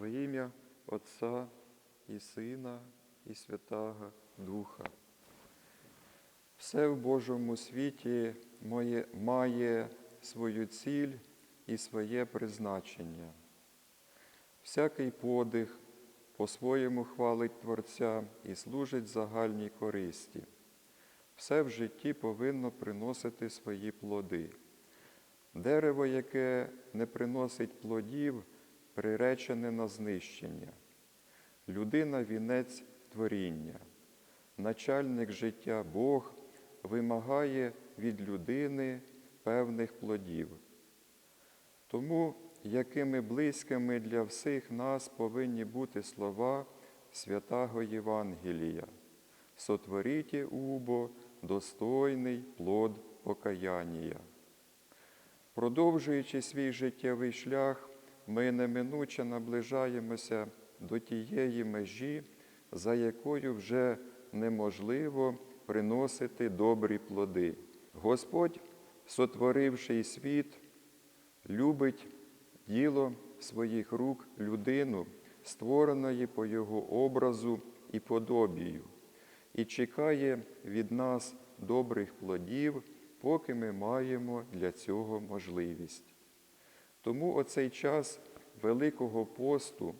Во ім'я Отця і Сина, і Святого Духа. Все в Божому світі моє, має свою ціль і своє призначення. Всякий подих по-своєму хвалить Творця і служить загальній користі. Все в житті повинно приносити свої плоди. Дерево, яке не приносить плодів, приречене на знищення. Людина вінець творіння. Начальник життя Бог вимагає від людини певних плодів. Тому, якими близькими для всіх нас повинні бути слова святого Євангелія, сотворіте убо достойний плод покаяння. Продовжуючи свій життєвий шлях, ми неминуче наближаємося до тієї межі, за якою вже неможливо приносити добрі плоди. Господь, сотворивши світ, любить діло своїх рук людину, створеної по Його образу і подобію, і чекає від нас добрих плодів, поки ми маємо для цього можливість. Тому оцей час Великого посту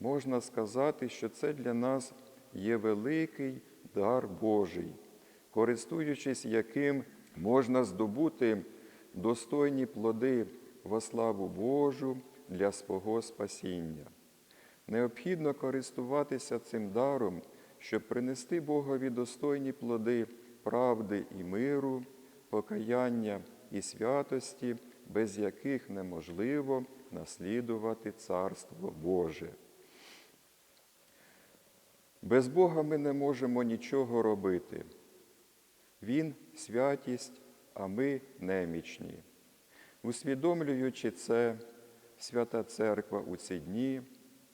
можна сказати, що це для нас є великий дар Божий, користуючись яким можна здобути достойні плоди во славу Божу для свого спасіння. Необхідно користуватися цим даром, щоб принести Богові достойні плоди правди і миру, покаяння і святості, без яких неможливо наслідувати Царство Боже. Без Бога ми не можемо нічого робити. Він святість, а ми немічні. Усвідомлюючи це, Свята Церква у ці дні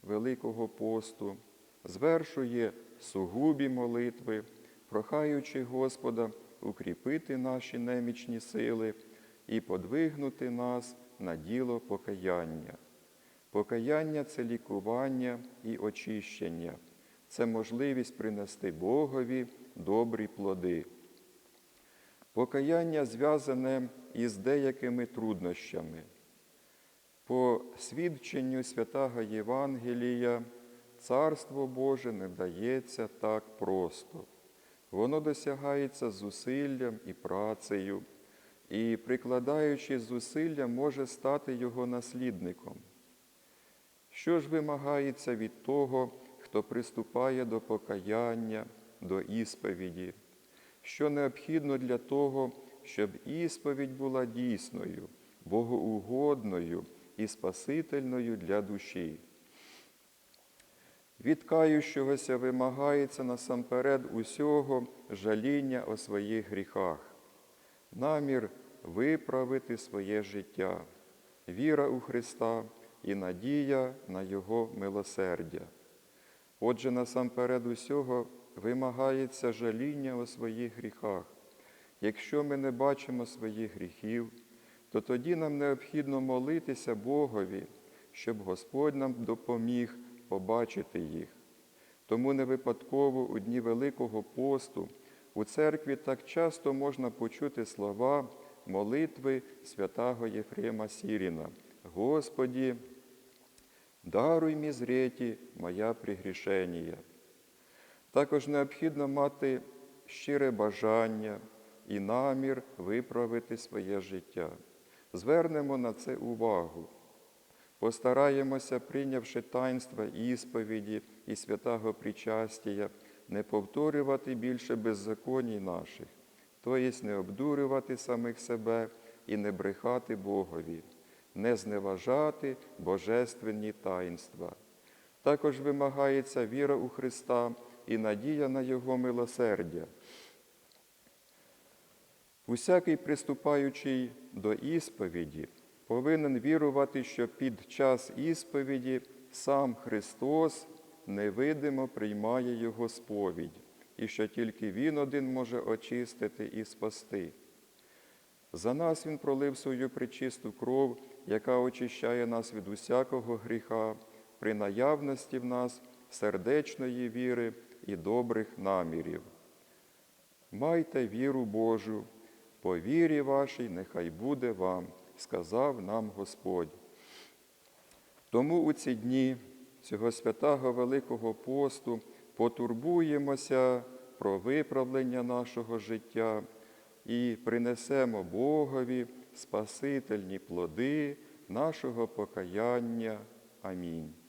Великого посту звершує сугубі молитви, прохаючи Господа укріпити наші немічні сили і подвигнути нас на діло покаяння. Покаяння це лікування і очищення, це можливість принести Богові добрі плоди. Покаяння зв'язане із деякими труднощами. По свідченню святого Євангелія, Царство Боже не дається так просто. Воно досягається зусиллям і працею, і, прикладаючи зусилля, може стати його наслідником. Що ж вимагається від того, хто приступає до покаяння, до ісповіді? Що необхідно для того, щоб ісповідь була дійсною, богоугодною і спасительною для душі? Від кающогося вимагається насамперед усього жаління о своїх гріхах, намір виправити своє життя, віра у Христа і надія на Його милосердя. Отже, насамперед усього вимагається жаління у своїх гріхах. Якщо ми не бачимо своїх гріхів, то тоді нам необхідно молитися Богові, щоб Господь нам допоміг побачити їх. Тому не випадково у дні Великого посту у церкві так часто можна почути слова молитви святого Єфрема Сіріна. Господі, даруй мі зреті моя пригрішення. Також необхідно мати щире бажання і намір виправити своє життя. Звернемо на це увагу. Постараємося, прийнявши таїнства ісповіді і святого причастія, не повторювати більше беззаконій наших, тобто не обдурювати самих себе і не брехати Богові, не зневажати божественні таїнства. Також вимагається віра у Христа і надія на Його милосердя. Усякий приступаючий до ісповіді, повинен вірувати, що під час ісповіді сам Христос невидимо приймає Його сповідь, і що тільки Він один може очистити і спасти. За нас Він пролив свою причисту кров, яка очищає нас від усякого гріха, при наявності в нас сердечної віри і добрих намірів. Майте віру Божу, по вірі вашій нехай буде вам, сказав нам Господь. Тому у ці дні цього святого Великого посту потурбуємося про виправлення нашого життя і принесемо Богові спасительні плоди нашого покаяння. Амінь.